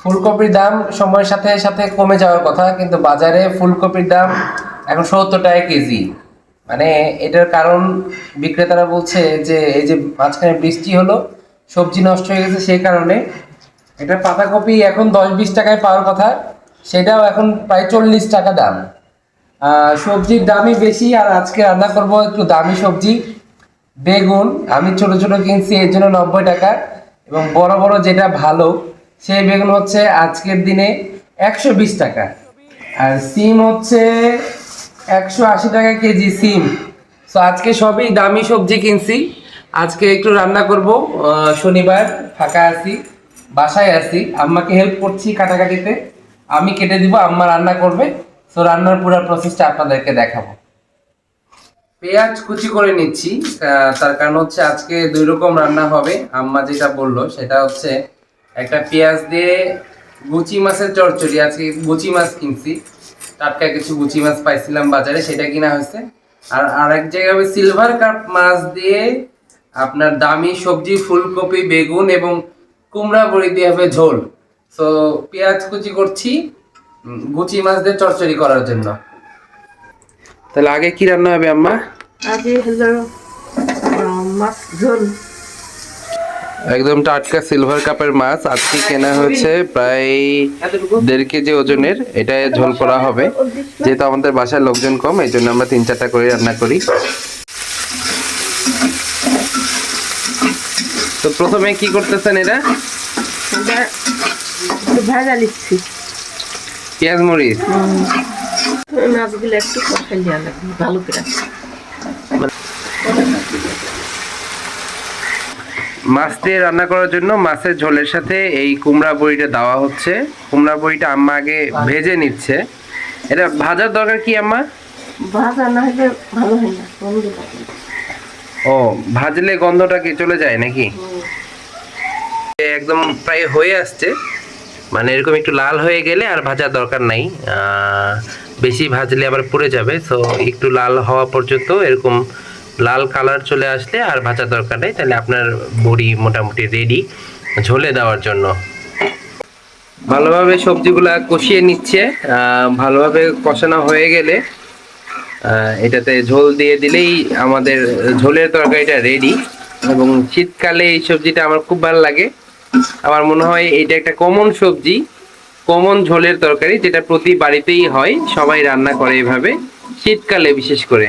ফুলকপির দাম সময়ের সাথে সাথে কমে যাওয়ার কথা, কিন্তু বাজারে ফুলকপির দাম এখন সত্তর টাকা কেজি। মানে এটার কারণ বিক্রেতারা বলছে যে, এই যে মাঝখানে বৃষ্টি হলো, সবজি নষ্ট হয়ে গেছে সেই কারণে। এটা পাতাকপি এখন দশ বিশ টাকায় পাওয়ার কথা, সেটাও এখন প্রায় চল্লিশ টাকা দাম। সবজির দামই বেশি, আর আজকে রান্না করব একটু দামি সবজি, বেগুন। আমি ছোট ছোট কিনছি, এর জন্য নব্বই টাকা, এবং বড় বড় যেটা ভালো সেই বেগুন হচ্ছে আজকের দিনে একশো বিশ টাকা। আর সিম হচ্ছে একশো আশি টাকা কেজি সিম। তো আজকে সবই দামি সবজি কিনছি। আজকে একটু রান্না করব। শনিবার ফাঁকা আছি, বাসায় আছি। আম্মাকে হেল্প করছি কাটাকাটিতে। আমি কেটে দিব, আম্মা রান্না করবে। তো রান্নার পুরো প্রসেসটা আপনাদেরকে দেখাবো। পেঁয়াজ কুচি করে নিচ্ছি। তার কারণ হচ্ছে আজকে দুই রকম রান্না হবে। আম্মা যেটা বলল, সেটা হচ্ছে একটা পেঁয়াজ দিয়ে গুচি মাছের চচ্চড়ি আজকে গুচি মাছ কিনছি। টাটকা কিছু গুচি মাছ পাইছিলাম বাজারে, সেটা কিনা হয়েছে। আর আরেক জায়গায় সিলভার কাপ মাছ দিয়ে আপনার দামি সবজি, ফুলকপি, বেগুন এবং কুমড়া বড়ি দিয়ে হবে ঝোল। তো পেঁয়াজ কুচি করছি গুচি মাছ দিয়ে চচ্চড়ি করার জন্য। তাহলে আগে কি রান্না হবে আম্মা? আগে হলো মাছ ঝোল। একদম টাটকা সিলভার কাপের মাছ। আজকে কেনা হয়েছে প্রায় দেড় কেজি ওজনের। এটা ঝোল করা হবে। যেহেতু আমাদের বাসায় লোকজন কম এই জন্য আমরা তিন চারটা করে রান্না করি। তো প্রথমে কি করতেছেন এরা? এটা ভাজা নিচ্ছি পেঁয়াজ মরিচ। মাছগুলো একটু কষাই দেওয়া লাগবে ভালো করে। মাছ দিয়ে রান্না করার জন্য মাছের ঝোলের সাথে এই কুমড়া বড়িটা দেওয়া হচ্ছে। কুমড়া বড়িটা আম্মা আগে ভেজে নিচ্ছে। এটা ভাজার দরকার কি আম্মা? ভাজা না হলে ভালো হয় না ও ভাজলে গন্ধটা কি চলে যায় নাকি? একদম প্রায় হয়ে আসছে। মানে এরকম একটু লাল হয়ে গেলে আর ভাজার দরকার নাই। আহ, বেশি ভাজলে আবার পুড়ে যাবে। তো একটু লাল হওয়া পর্যন্ত এরকম লাল কালার চলে আসলে আর ভাজার দরকার নেই, তাহলে আপনার বড়ি মোটামুটি রেডি ঝোলে দেওয়ার জন্য। ভালোভাবে সবজিগুলা কষিয়ে নিচ্ছে ভালোভাবে কষানো হয়ে গেলে এটাতে ঝোল দিয়ে দিলেই আমাদের ঝোলের তরকারিটা রেডি এবং শীতকালে এই সবজিটা আমার খুব ভালো লাগে। আমার মনে হয় এটা একটা কমন সবজি কমন ঝোলের তরকারি, যেটা প্রতি বাড়িতেই হয়, সবাই রান্না করে এভাবে, শীতকালে বিশেষ করে।